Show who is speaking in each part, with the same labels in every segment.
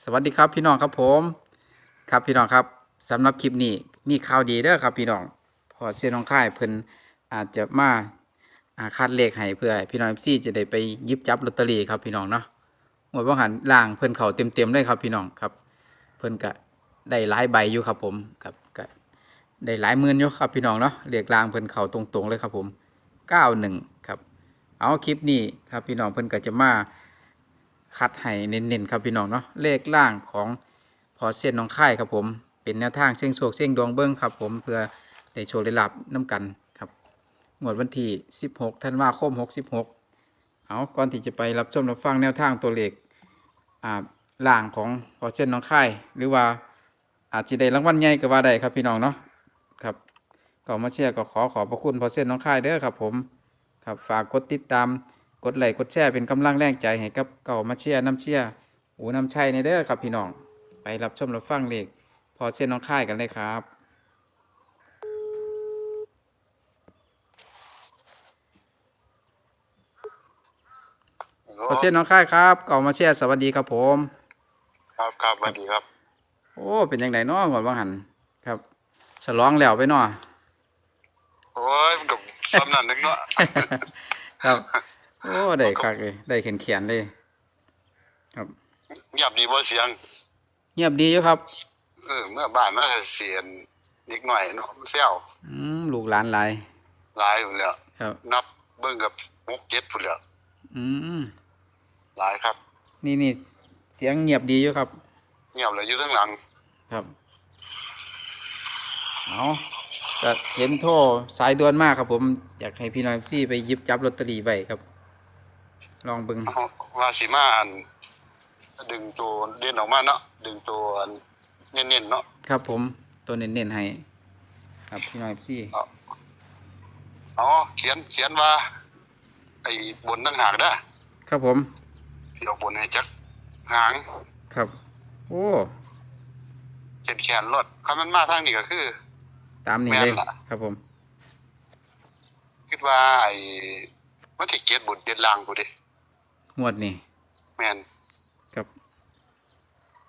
Speaker 1: สวัสดีครับพี่น้องครับผม ครับพี่น้องครับสำหรับคลิปนี้มีข่าวดีเด้อครับพี่น้องพอเสียน้องค่ายเพิ่นอาจจะมาอ่าคัดเลขให้เพื่อพี่น้องที่จะได้ไปยิบจับลอตเตอรี่ครับพี่น้องเนาะหมดว่าหันล่างเพิ่นเข่าเต็มๆเลยครับพี่น้องครับ เพิ่นก็ได้หลายใบอยู่ครับผมครับก็ได้หลายหมื่นอยู่ครับพี่น้องเนาะเลขล่างเพิ่นเข่าตรงๆเลยครับผม91ครับ เอาคลิปนี้ครับพี่น้องเพิ่นก็จะมา คัดให้เน้นๆครับพี่น้องเนาะเลขล่างของพอเส้นน้องค่ายครับผมเป็นแนวทางเสี่ยงโชคเสี่ยงดวงเบิ้งครับผมเพื่อได้โชว์ได้รับน้ำกันครับงวดวันที่ 16ธันวาคม 66 เอาก่อนที่จะไปรับชมรับฟังแนวทางตัวเลขอ่าล่างของพอเส้นน้องค่าย หรือว่าอาจจะได้รางวัลใหญ่ก็ว่าได้ครับพี่น้องเนาะครับก็มาเชียร์ก็ขอขอบพระคุณพอเส้นน้องค่ายเด้อครับผมครับฝากกดติดตาม กดไลค์กดแชร์เป็นกำลังแรงใจให้กับเก่ามาเชียร์น้ำเชียร์หูน้ำชัยในเด้อครับพี่น้อง ไปรับชมรับฟังเลขพอเส้นน้องค่ายกันเลยครับพอเส้นน้องค่ายครับ เก่ามาเชียร์สวัสดีครับผม
Speaker 2: ครับครับสวัสดีครับ
Speaker 1: โอ้เป็นยังไงเนาะหมดว่างหันครับฉลองแล้วไปเนาะ
Speaker 2: โอ้ยมันกับซ้ำนั่นนึงเนาะ
Speaker 1: ครับ โอ้ได้คักเลยได้เขียนเขียนๆเลย ครับ
Speaker 2: เงียบดีบ่เสียง
Speaker 1: เงียบดีอยู่ครับ
Speaker 2: เออ เมื่อบ้านมันก็เสียนนิดหน่อยเนาะเซี่ยว
Speaker 1: อืมลูกหลานหลาย
Speaker 2: หลายอยู่แล้ว
Speaker 1: ครับ
Speaker 2: นับเบิ่งกับหกเจ็ดพุ่นแล้ว
Speaker 1: อืม
Speaker 2: หลายครับ
Speaker 1: นี่นี่เสียงเงียบดีอยู่ครับ
Speaker 2: เงียบเลยอยู่ข้างหลัง
Speaker 1: ครับเอาก็เห็นโทรสายด่วนมากครับผม อยากให้พี่น้องซี่ไปหยิบจับลอตเตอรี่ไว้ครับ ลองเบิ่ง
Speaker 2: เอาว่าสิมาอันดึงตัวเด่นออกมาเนาะดึงตัวอันเน้นๆเนาะ
Speaker 1: ครับผมตัวเน้นๆให้ ครับพี่น้องซี่
Speaker 2: อ๋อเขียนเขียนว่า ไอ้บนตั้งหากเด้อ
Speaker 1: ครับผม
Speaker 2: สิเอาบนให้จักหาง
Speaker 1: ครับ โอ้
Speaker 2: เขียนแขนรถคำมันมาทางนี้ก็คือ
Speaker 1: ตามนี้เลย
Speaker 2: แม่นล่ะ
Speaker 1: ครับผม
Speaker 2: คิดว่าไอ้มันสิเกียรติบุญเกียรติลางกูดิ
Speaker 1: งวดนี้
Speaker 2: แม่น
Speaker 1: กับ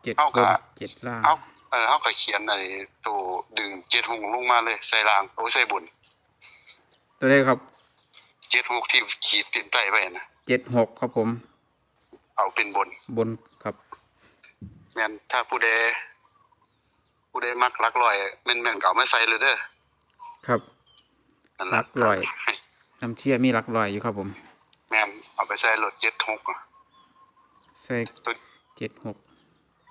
Speaker 1: เจ็ด
Speaker 2: เอา
Speaker 1: บ
Speaker 2: กะ
Speaker 1: นเจ็ดล่าง
Speaker 2: เฮาเออเฮาก็เขียนไอ้ตัวดึงเจ็ดหงลงมาเลย ใส่ลางโอ้ยใส่บุญ
Speaker 1: ตัวเลขครับ
Speaker 2: เจ็ดหกที่ขีดติดใต้ไว้นะ
Speaker 1: เจ็ดหกครับผม
Speaker 2: เอาเป็นบน
Speaker 1: บนครับ
Speaker 2: แม่นถ้าผู้ใดผู้ใดมักหลักร้อยแม่นๆก็เอามาใส่เลยเด้อ
Speaker 1: ครับ
Speaker 2: นั่น
Speaker 1: หลั
Speaker 2: ล่ะ
Speaker 1: กร้อยน้ำเชี่ยมีหลักร้อยอยู่ครับผม
Speaker 2: แม่นเอาไปใส่รถเจ็ดหกอะ
Speaker 1: ใส่เจ็ดหก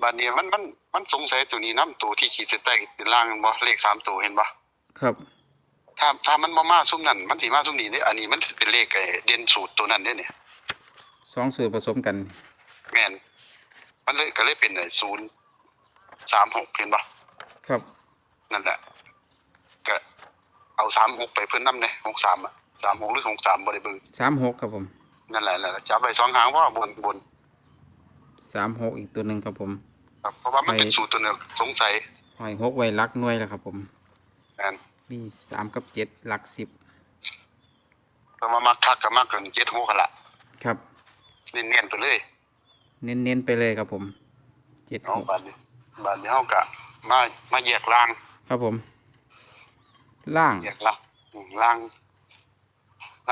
Speaker 2: บัดนี้มันมันมันสงสัยตัวนี้นํตัวที่ขีดเส้นใต้ติดล่างบ่เลขสามตัวเห็นบ่
Speaker 1: ครับ
Speaker 2: ถ้าถ้ามันบ่มาซุ่มนั้นมันสิมาซุ่มนี้เด้ออันนี้มันสิเป็นเลขไอ้เด่นสูตรตัวนั้นเด้อเนี่ย
Speaker 1: สองสูตรผสมกัน
Speaker 2: แม่นมันเลยก็เลยเป็นศูนย์สามหกเห็นปะ
Speaker 1: ครับ
Speaker 2: นั่นแหละก็เอาสามหกไปเพิ่นน้ำเนี่ยหกสามอะ สามหกหรือหกสามบริบึง
Speaker 1: สามหกครับผม
Speaker 2: นั่นแหละนั่นแหละจับไปสองหางว่าบนบน
Speaker 1: สามหกอีกตัวหนึ่งครับผม
Speaker 2: ครับเพราะว่ามันเป็น
Speaker 1: ไป
Speaker 2: สูตรตัวหนึงสงสัย
Speaker 1: หอยหกไว้หลักหน่วยแล้วครับผม
Speaker 2: แม่น
Speaker 1: มีสามกับเจ็ดหลักสิบ
Speaker 2: เพราะว่ามักคักกับมักกันเจ็ดหกหั่นละ
Speaker 1: ครับ
Speaker 2: เน้นๆไปเลย
Speaker 1: เน้นๆไปเลยครับผมเจ็ด
Speaker 2: เอา
Speaker 1: หก
Speaker 2: บาดนี้บาดนี้เฮากะมามาแยกล่าง
Speaker 1: ครับผม ล่าง
Speaker 2: แยกล่างอืมล่าง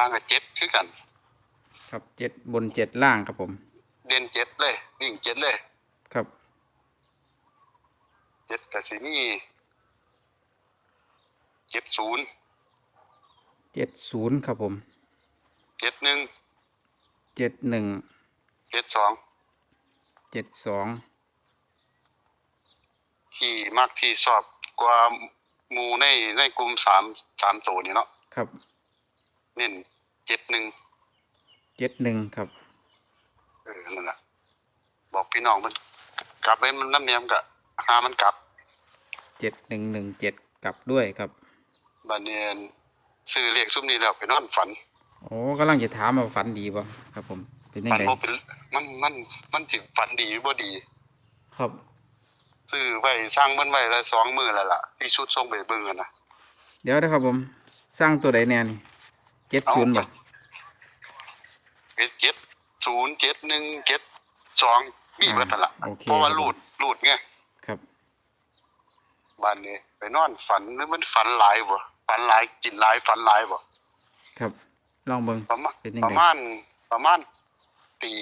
Speaker 2: ล่างกับเจ็ดคือกัน
Speaker 1: ครับเจ็ดบนเจ็ดล่างครับผม
Speaker 2: เด่นเจ็ดเลยวิ่งเจ็ดเลย
Speaker 1: ครับ
Speaker 2: เจ็ดกับสิมีเจ็ดศูนย์
Speaker 1: เจ็ดศูนย์ครับผม
Speaker 2: เจ็ดหนึ่ง
Speaker 1: เจ็ดหนึ่ง
Speaker 2: เจ็ดสอง
Speaker 1: เจ็ดสอง
Speaker 2: ที่มากที่ชอบกว่าหมูในในกลุ่มสามสามโซนี่เนาะ
Speaker 1: ครับ
Speaker 2: เน้นเจ็ดหนึ่ง
Speaker 1: เจ็ดหนึ่งครับ
Speaker 2: เออนั่นแหละบอกพี่น้องมันกลับไปมันน้ำเนียมกะหามันกลับ
Speaker 1: เจ็ดหนึ่งหนึ่งเจ็ดกลับด้วยครับ
Speaker 2: บัดเนียนซื้อเลขซุ่มนี้แล้วไปนอนฝัน
Speaker 1: โอ้กำลังจะถามว่าฝันดีป่ะครับ ผมเป็นยัง
Speaker 2: ฝัน
Speaker 1: ไง
Speaker 2: บ่เป็นมันมันมันสิฝันดีหรือบ่ดี
Speaker 1: ครับ
Speaker 2: ซื้อไว้สร้างมันไว้ละสองมื้อแล้วล่ะที่ชุดส่งไปเบิ่งกันน่ะ
Speaker 1: เดี๋ยวนะครับผม สร้างตัวใดแน่นี่ เจ็ดศูนย์บ่
Speaker 2: เจ็ดศูนย์เจ็ดหนึ่งเจ็ดสองมีเบิดนั่นล่ะ
Speaker 1: โอเค
Speaker 2: เพราะว่า
Speaker 1: ครับ
Speaker 2: รูดรูดไง
Speaker 1: ครับ
Speaker 2: บ้านนี้ไปนอนฝันหรือมันฝันหลายบ่ฝันหลายกินหลายฝันหลายบ่
Speaker 1: ครับลองเบิ่ง
Speaker 2: ประมาณ
Speaker 1: เป็นยัง
Speaker 2: ป
Speaker 1: ไง
Speaker 2: ระมาณประมาณตี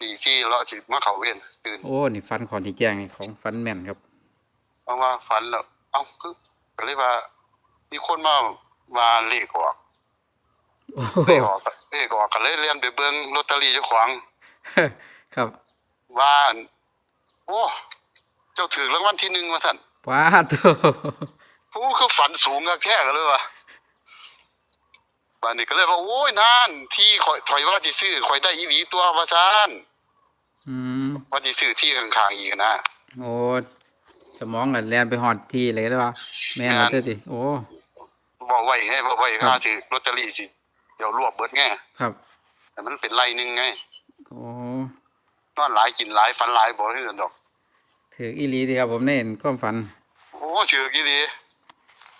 Speaker 2: ตีที่เราสิมาเข้าเวรตื่น
Speaker 1: โอ้นี่ฟันของที่แจ้งนี่ของฟันแม่นครับ
Speaker 2: เพราะว่าฝันแล้ว เอ้าคือก็เลยว่า มีคนมา ว่าเลขออก
Speaker 1: โอ้
Speaker 2: เลขออกเลขออกก็เลยเรียนไปเบิ่งลอตเตอรี่เจ้าของ
Speaker 1: ครับ
Speaker 2: ว่าอั่นโอ้เจ้าถือรางวัลที่หนึ่งมาสั่น
Speaker 1: ว้าโต
Speaker 2: โอ้คือฝันสูงอะแค่กันเลยว่ะบ้านนี้ก็เลยว่าโอ้ยนานที่ข่อยถอยว่าสิซื้อข่อยได้อีหลีตัวว่าซั่น
Speaker 1: อืม
Speaker 2: ว่าสิซื้อที่ข้างๆอีกนะ
Speaker 1: โอ้สมองกันแลนไปหอดที่เลยแล้วว่าแม่น
Speaker 2: แม่น
Speaker 1: เด้อติโอ้
Speaker 2: บอกไว้ไงบอกไว้
Speaker 1: ครับ
Speaker 2: ค่าถือลอตเตอรี่สิ เดี๋ยวรวบเบิดไง
Speaker 1: ครับ
Speaker 2: แต่มันเป็นไรหนึงไง
Speaker 1: โอ้
Speaker 2: นอนหลายกินหลายฝันหลายบ่คือกันดอก
Speaker 1: ถืออีหลีดีครับผมได้เห็นความฝัน
Speaker 2: โอ้ชื่อกี่ดี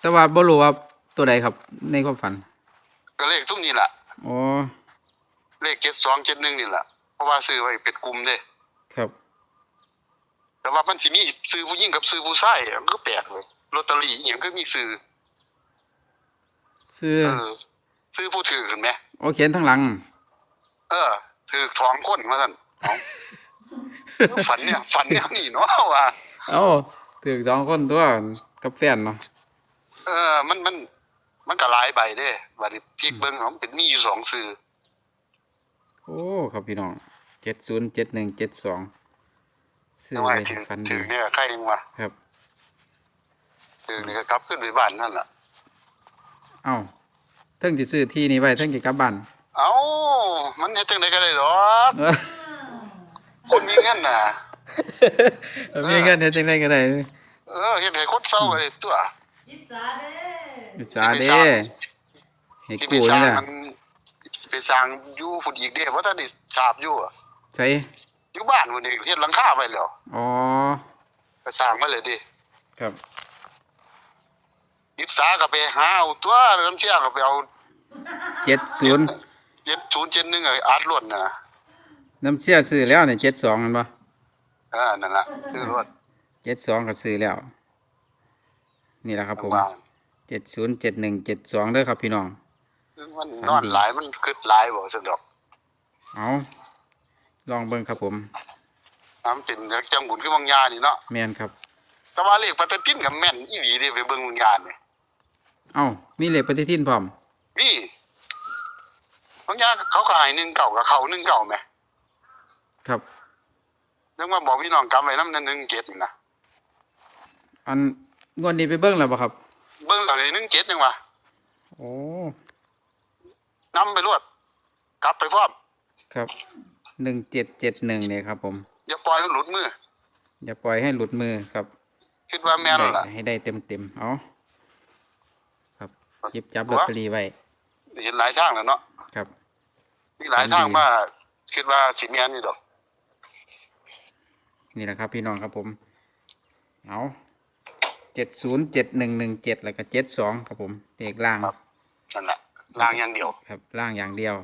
Speaker 1: แต่ว่าบ่รู้ว่าตัวใดครับ ในความฝัน
Speaker 2: ก็เลขทุ่มนี่แหละ
Speaker 1: โอ้
Speaker 2: เลข72 71นี่แหละเพราะว่าซื้อไว้เป็นกลุ่มเด้
Speaker 1: ครับ
Speaker 2: แต่ว่ามันสิมีซื้อผู้หญิงกับซื้อผู้ชายอะมันก็แปลกเลยลอตเตอรี่อีหยังคือมีซื้อ
Speaker 1: ซื้อ
Speaker 2: เออซื้อผู้ถือกันไหม
Speaker 1: โอเขียนทั้งหลัง
Speaker 2: เออถือสองคนมาสั่นเอาฝันเนี่ยฝันเนี่ยนี่เนาะว่า
Speaker 1: เอ้าถือสองคนตัวกับแฟนเนาะ
Speaker 2: เออ มันมัน มันก็หลายใบเด้บัดนี้พลิกเบิ่งของเป็นมีอยู่สองซื้อ
Speaker 1: โอ้ครับพี่น้องเจ็ดศูนย์เจ็ดหนึ่งเจ็ดสองซื้อ
Speaker 2: แต่
Speaker 1: ไว้
Speaker 2: ว่าถือ
Speaker 1: ฝัน
Speaker 2: ถื
Speaker 1: ดี
Speaker 2: อเนี่ยใครยังวะ
Speaker 1: ครับ
Speaker 2: ถือนี่ก็กลับขึ้นไปบ้านนั่นล่ะ
Speaker 1: เอ้าเทิงสิซื้อที่นี่ไว้เทิงสิกลับบ้าน
Speaker 2: เอ้ามันเฮ็ดจังไดก็ได้ดอก
Speaker 1: เออ
Speaker 2: คนมีเงินน่ะ
Speaker 1: มีเงินเฮ็ดจังไดก็ได้
Speaker 2: เออเฮ็ดให้คนเศร้าก็ได้ตัว
Speaker 3: ยิสาเด้
Speaker 1: อิจฉาเด้ให้
Speaker 2: ที่ไป
Speaker 1: กู้
Speaker 2: สร้า
Speaker 1: นี่
Speaker 2: ง
Speaker 1: แหละ
Speaker 2: มันไปสร้างอยู่พุ่นอีกเด้เพราะท่านได้ทราบอยู่อะ
Speaker 1: ใช่
Speaker 2: อยู่บ้านพุ่นนี่เฮ็ดหลังคาไว้แล้ว
Speaker 1: อ๋อ
Speaker 2: ก็สร้างมาเลยดิ
Speaker 1: ครับ
Speaker 2: ยิบสาก็ไปหาเอาตัวน้ำเชี่ยก็ไปเอา
Speaker 1: เจ็ดศูนย์
Speaker 2: เจ็ดศูนย์เจ็ดหนึ่งไอ้อาร์ตล้วนน่ะ
Speaker 1: น้ำเชี่ยซื้อแล้วเนี่ยเจ็ดสองมันปะ
Speaker 2: เออนั่นล่ะซื้อล้วน
Speaker 1: เจ็ดสองก็ซื้อแล้ว นี่แหละครับผม
Speaker 2: ว่าง
Speaker 1: เจ็ดศูนย์เจ็ดหนึ่งเจ็ดสองเด้อครับพี่น้อง
Speaker 2: มัน
Speaker 1: ฝัน
Speaker 2: นอน
Speaker 1: ดี
Speaker 2: หลายมันคึดหลายบ่ซั่นดอก
Speaker 1: เอาลองเบิ่งครับผม
Speaker 2: น้ำเป็นจังบุญคือบางยานี่เนาะ
Speaker 1: แม่นครับ
Speaker 2: แต่ว่าเลขปฏิทินก็แม่นอีหลีเด้ไปเบิ่งบางยานี่
Speaker 1: เอ้ามีเลขปฏิทินพร้อม
Speaker 2: นี่บางยาเขาก็ให้หนึ่งเก่ากับเขาหนึ่งเก่าแหม
Speaker 1: ครับ
Speaker 2: ยังมาบอกพี่น้องกำไว้นำหนึ่งเจ็ดนี่นะ
Speaker 1: อันงวดนี้ไปเบิ่งแล้วบ่ครับ
Speaker 2: เบิ่งแล้วได้หนึ่งเจ็ดยังวะ
Speaker 1: โอ้
Speaker 2: นำไปรวด กลับไปพร้อม
Speaker 1: ครับหนึ่งเจ็ดเจ็ดหนึ่งเนี่ยครับ ผม
Speaker 2: อย่าปล่อยให้หลุดมือ
Speaker 1: อย่าปล่อยให้หลุดมือครับ
Speaker 2: คิดว่าแม่น
Speaker 1: ได้
Speaker 2: ล่ะ
Speaker 1: ให้ได้เต็มเต็มๆเอาครับ หยิบจับลอตเตอรี่ไว้
Speaker 2: เห็นหลายทางแล้วเนาะ
Speaker 1: ครับ
Speaker 2: มีหลายทางมาคิดว่าสิแม่นอยู่ดอก
Speaker 1: นี่แหละครับพี่น้องครับผมเอาเจ็ดศูนย์เจ็ดหนึ่งหนึ่งเจ็ดแล้วก็เจ็ดสองครับผมเลขล่าง
Speaker 2: นั่นแหละลางอย่างเดียว
Speaker 1: ครับล่างอย่างเดียว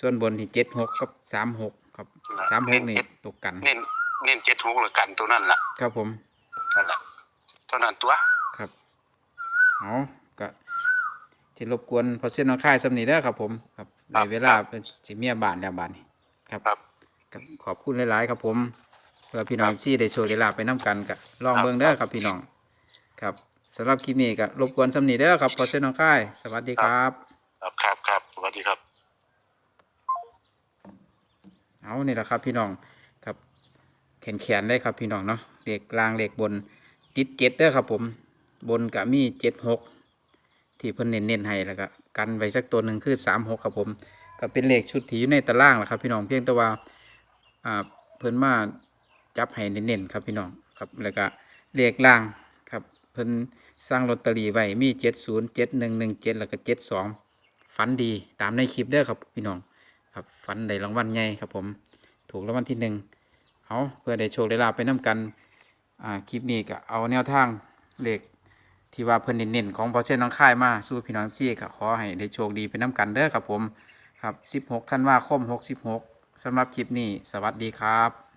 Speaker 1: ส่วนบนที่เจ็ดหกกับสามหกครับ
Speaker 2: ครับ
Speaker 1: สามหกนี่
Speaker 2: เน้น
Speaker 1: ตกกัน
Speaker 2: เน้นเน้นเจ็ดหกเลยกันตัวนั่นล่ะ
Speaker 1: ครับผม
Speaker 2: นั่นแหละเท่านั้นตัว
Speaker 1: ครับเอาก็ ที่รบกวนพอเส้นน้องค่ายสำนีเด้อครับ ผม ครับในเวลาเป็นสิเมียบานแล้วบานนี้ครับ
Speaker 2: ครับ
Speaker 1: ครับขอบคุณหลาย ๆ ครับ ผมเพื่อพี่น้องที่ได้โชว์ได้ลาบไปน้กันกับลองเบิ่งเด้อครับ พี่น้อง ครับสำหรับคลิปนี้ก็รบกวนสำนีเด้อครับพอเส้นน้องค่าย สวัสดีครับ
Speaker 2: ครับครับครับสวัสดีครับ
Speaker 1: เอานี่แหละครับ พี่น้องครับ แขนแขนได้ครับพี่น้องเนาะเลขกลางเลขบนติดเจ็ดเด้อครับ ผม บนกับมีเจ็ดหก ที่เพิ่นเน้นๆให้แล้วก็กันไว้สักตัวหนึ่งคือสามหกครับผม ก็เป็นเลขชุดที่อยู่ในตารางแหละครับ พี่น้องเพียงแต่ว่าอ่าเพิ่นมาจับให้เน้นๆครับพี่น้องครับแล้วก็เลขล่างครับเพิ่นสร้างลอตเตอรี่ไว้มีเจ็ดศูนย์เจ็ดหนึ่งหนึ่งเจ็ดแล้วก็เจ็ดสองฝันดีตามในคลิปเด้อครับพี่น้องครับฝันได้รางวัลใหญ่ครับผม ถูกรางวัลที่หนึ่งเอาเพื่อได้โชคได้ลาไปน้กัน อ่าคลิปนี้ก็เอาแนวทางเลข ที่ว่าเพิ่นเน้นๆของพอเช่นน้องค่ายมาสู้พี่น้องจี้ก็ขอให้ได้โชคดีไปน้กันเด้อครับผมครับ 16 ท่านว่าคม66สำหรับคลิปนี้ สวัสดีครับ